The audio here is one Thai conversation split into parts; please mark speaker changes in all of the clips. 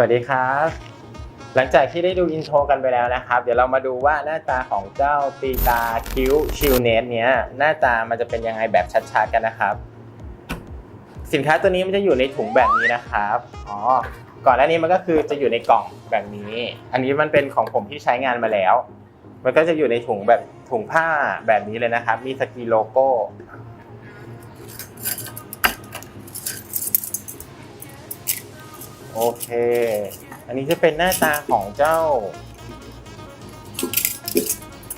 Speaker 1: วัสดีครับ หลังจากที่ได้ดูอินโทรกันไปแล้วนะครับ เดี๋ยวเรามาดูว่าหน้าตาของเจ้าตีตาคิ้วชิลเนสเนี้ยหน้าตามันจะเป็นยังไงแบบชัดๆกันนะครับ สินค้าตัวนี้มันจะอยู่ในถุงแบบนี้นะครับอ๋อก่อนหน้านี้มันก็คือจะอยู่ในกล่องแบบนี้ อันนี้มันเป็นของผมที่ใช้งานมาแล้ว มันก็จะอยู่ในถุงแบบถุงผ้าแบบนี้เลยนะครับ มีสกีโลโก้ โอเค อันนี้จะเป็นหน้าตาของเจ้า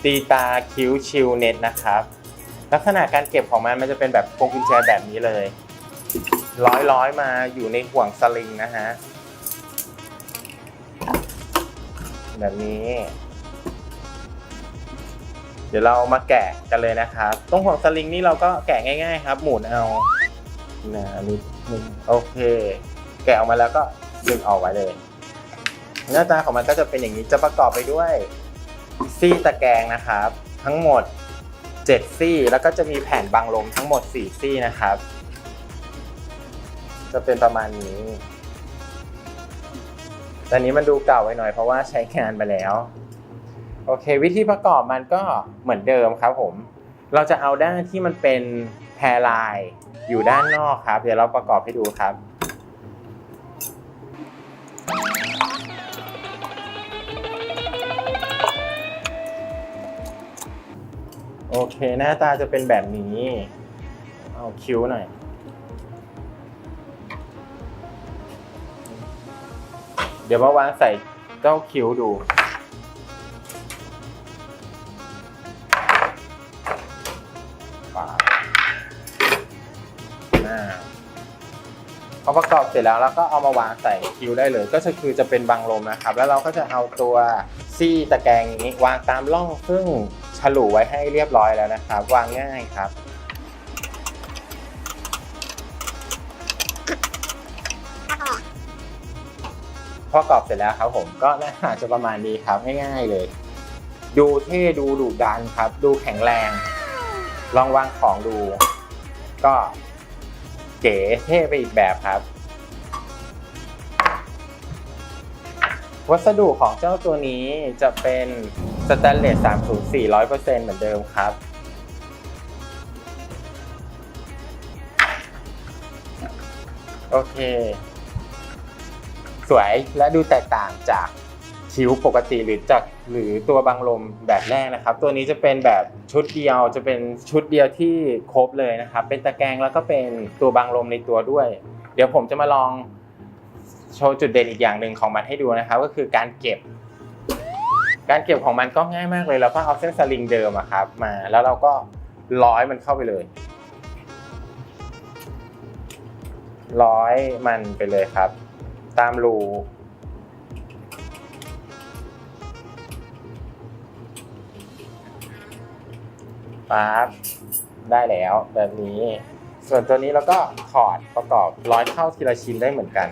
Speaker 1: ตีตาคิ้วชิลเน็ตนะครับ ลักษณะการเก็บของมันมันจะเป็นแบบพวงกุญแจแบบนี้เลย ร้อยร้อยมาอยู่ในห่วงสลิงนะฮะ แบบนี้ เดี๋ยวเรามาแกะกันเลยนะครับ ตรงห่วงสลิงนี่เราก็แกะง่ายๆครับ หมุนเอานะนิดนึงโอเค แกะออกมาแล้วก็ดึงออกไว้เลย หน้าตาของมันก็จะเป็นอย่างนี้จะประกอบไปด้วยซี่ตะแกรงนะครับ ทั้งหมด 7 ซี่ แล้วก็จะมีแผ่นบังลมทั้งหมด 4 ซี่นะครับ จะเป็นประมาณนี้แต่นี้มันดูเก่าไว้หน่อยเพราะว่าใช้งานไปแล้ว โอเค วิธีประกอบมันก็เหมือนเดิมครับผม เราจะเอาด้านที่มันเป็นแพรลายอยู่ด้านนอกครับ เดี๋ยวเราประกอบให้ดูครับ โอเค หน้าตาจะเป็นแบบนี้ เอาคิ้วหน่อย เดี๋ยวมาวางใส่เจ้าคิ้วดู อประกอบเสร็จแล้วเราก็เอามาวางใส่คิวได้เลย ก็จะคือจะเป็นบังลมนะครับ แล้วเราก็จะเอาตัวซี่ตะแกรงนี้วางตามร่องซึ่งฉลุไว้ให้เรียบร้อยแล้วนะครับ วางง่ายครับพอกรอบเสร็จแล้วครับผมก็หน้าตาจะประมาณนี้ครับง่ายๆเลย ดูเท่ดูดุดันครับ ดูแข็งแรง ลองวางของดู ก็ เก๋เท่ไปอีกแบบครับ วัสดุของเจ้าตัวนี้จะเป็นสแตนเลส30 400%เหมือนเดิมครับ โอเค สวยและดูแตกต่างจาก คิ้วปกติหรือจากหรือตัวบังลมแบบแรกนะครับ ตัวนี้จะเป็นแบบชุดเดียวจะเป็นชุดเดียวที่ครบเลยนะครับ เป็นตะแกรงแล้วก็เป็นตัวบังลมในตัวด้วย เดี๋ยวผมจะมาลองโชว์จุดเด่นอีกอย่างหนึ่งของมันให้ดูนะครับ ก็คือการเก็บ การเก็บของมันก็ง่ายมากเลยเราก็เอาเส้นสลิงเดิมอะครับ มาแล้วเราก็ร้อยมันเข้าไปเลยร้อยมันไปเลยครับ ตามรู ปั๊บได้แล้วแบบนี้ ส่วนตัวนี้เราก็ถอดประกอบร้อยเข้าทีละชิ้นได้เหมือนกัน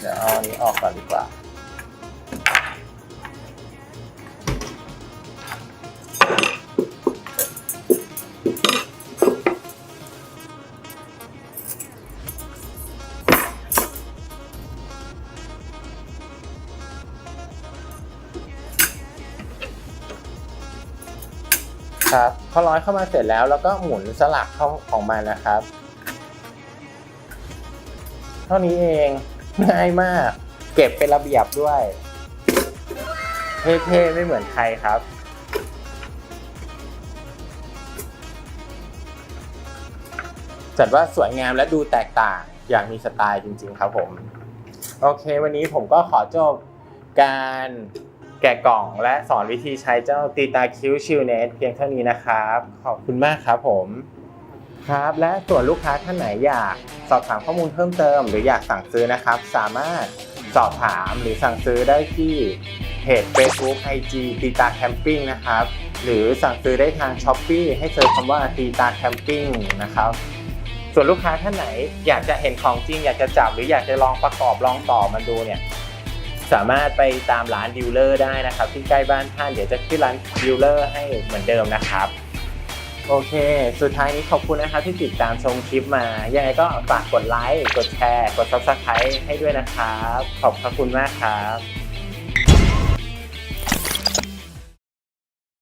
Speaker 1: เดี๋ยวเอาอันนี้ออกก่อนดีกว่า ครับพอร้อยเข้ามาเสร็จแล้วแล้วก็หมุนสลักเข้าของมันนะครับ เท่านี้เองง่ายมาก เก็บเป็นระเบียบด้วยเท่ๆไม่เหมือนใครครับ จัดว่าสวยงามและดูแตกต่างอย่างมีสไตล์จริง ๆ ครับผม โอเค วันนี้ผมก็ขอจบการ แกะกล่องและสอนวิธีใช้เจ้าตีตาคิ้วชิลเนสเพียงเท่านี้นะครับ ขอบคุณมากครับผมครับ และส่วนลูกค้าท่านไหนอยากสอบถามข้อมูลเพิ่มเติม หรืออยากสั่งซื้อนะครับ สามารถสอบถามหรือสั่งซื้อได้ที่เพจ Facebook IG ตีตาแคมปิ้งนะครับ หรือสั่งซื้อได้ทาง s h อ p e e ให้เซิร์ชคำว่าตีตาแคมปิ้งนะครับส่วนลูกค้าท่านไหนอยากจะเห็นของจริง อยากจะจับหรืออยากจะลองประกอบลองต่อมันดูเนี่ย สามารถไปตามร้านดิวเลอร์ได้นะครับ ที่ใกล้บ้านท่านเดี๋ยวจะขึ้นร้านดิวเลอร์ให้เหมือนเดิมนะครับ โอเค สุดท้ายนี้ขอบคุณนะครับที่ติดตามชมคลิปมา ยังไงก็ฝากกดไลค์กดแชร์ กด Subscribe ให้ด้วยนะครับ ขอบพระคุณมากครับ